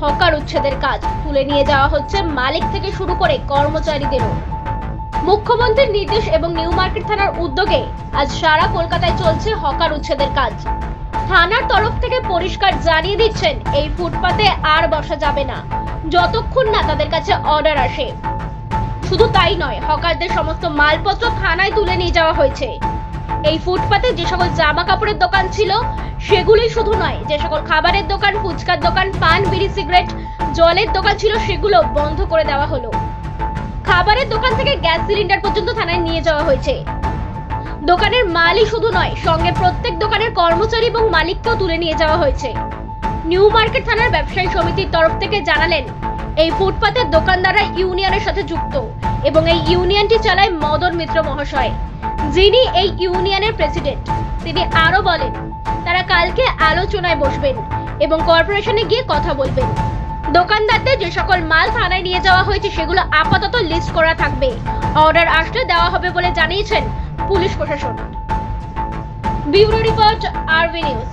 Hawker উচ্ছেদের কাজ। তুলে নিয়ে যাওয়া হচ্ছে মালিক থেকে শুরু করে কর্মচারীদেরও। মুখ্যমন্ত্রীর নির্দেশ এবং নিউ মার্কেট থানার উদ্যোগে আজ সারা কলকাতায় চলছে হকার উচ্ছেদের কাজ। থানার তরফ থেকে পরিষ্কার জানিয়ে দিচ্ছেন, এই ফুটপাতে আর বসা যাবে না। যতক্ষণ না তাদের কাছে অর্ডার আসে। শুধু তাই নয়, হকারদের সমস্ত মালপত্র থানায় তুলে নিয়ে যাওয়া হয়েছে। এই ফুটপাতে যে সকল জামা কাপড়ের দোকান ছিল সেগুলোই শুধু নয়, যে সকল খাবারের দোকান, ফুচকার দোকান, পান, বিড়ি, সিগারেট, জলের দোকান ছিল, সেগুলো বন্ধ করে দেওয়া হলো। খাবারের দোকান থেকে গ্যাস সিলিন্ডার পর্যন্ত থানায় নিয়ে যাওয়া হয়েছে। দোকানের মালই শুধু নয়, সঙ্গে প্রত্যেক দোকানের কর্মচারী এবং মালিককেও তুলে নিয়ে যাওয়া হয়েছে। নিউ মার্কেট থানার ব্যবসায়ী সমিতির তরফ থেকে জানালেন, এই ফুটপাতের দোকানদাররা ইউনিয়নের সাথে যুক্ত এবং এই ইউনিয়নটি চালায় মদন মিত্র মহাশয়। যিনি এই ইউনিয়নের প্রেসিডেন্ট, তিনি আরও বলেন, তারা কালকে আলোচনায় বসবেন এবং কর্পোরেশনে গিয়ে কথা বলবেন। দোকানদারদের যে সকল মাল থানায় নিয়ে যাওয়া হয়েছে সেগুলো আপাতত লিস্ট করা থাকবে। অর্ডার আসলে দেওয়া হবে বলে জানিয়েছেন পুলিশ প্রশাসন। Bureau report R B news.